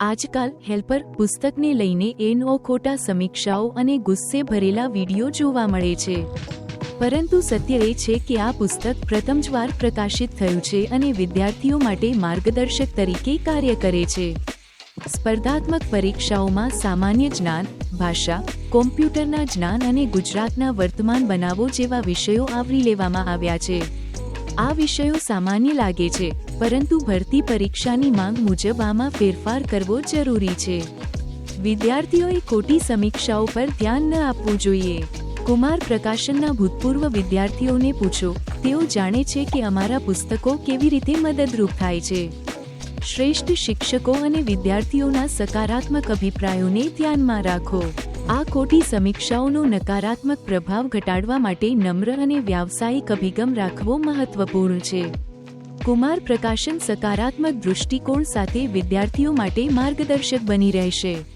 આજકાલ હેલ્પર પુસ્તકને લઈને એનો ખોટા સમીક્ષાઓ અને ગુસ્સે ભરેલા વીડિયો જોવા મળે છે. પરંતુ સત્ય એ છે કે આ પુસ્તક પ્રથમ જ વાર પ્રકાશિત થયું છે અને વિદ્યાર્થીઓ માટે માર્ગદર્શક તરીકે કાર્ય કરે છે. સ્પર્ધાત્મક પરીક્ષાઓમાં સામાન્ય જ્ઞાન, ભાષા, કોમ્પ્યુટરના જ્ઞાન અને ગુજરાતના વર્તમાન બનાવો જેવા વિષયો આવરી લેવામાં આવ્યા છે. આ વિષયો સામાન્ય લાગે છે, પરંતુ ભરતી પરીક્ષાની માંગ મુજબ આમાં ફેરફાર કરવો જરૂરી છે. વિદ્યાર્થીઓએ ખોટી સમીક્ષાઓ પર ધ્યાન ન આપવું જોઈએ. કુમાર પ્રકાશનના ભૂતપૂર્વ વિદ્યાર્થીઓને પૂછો, તેઓ જાણે છે કે અમારા પુસ્તકો કેવી રીતે મદદરૂપ થાય છે. શ્રેષ્ઠ શિક્ષકો અને વિદ્યાર્થીઓના સકારાત્મક અભિપ્રાયોને ધ્યાનમાં રાખો. આ ખોટી સમીક્ષાઓનો નકારાત્મક પ્રભાવ ઘટાડવા માટે નમ્ર અને વ્યાવસાયિક અભિગમ રાખવો મહત્વપૂર્ણ છે. કુમાર પ્રકાશન સકારાત્મક દૃષ્ટિકોણ સાથે વિદ્યાર્થીઓ માટે માર્ગદર્શક બની રહેશે.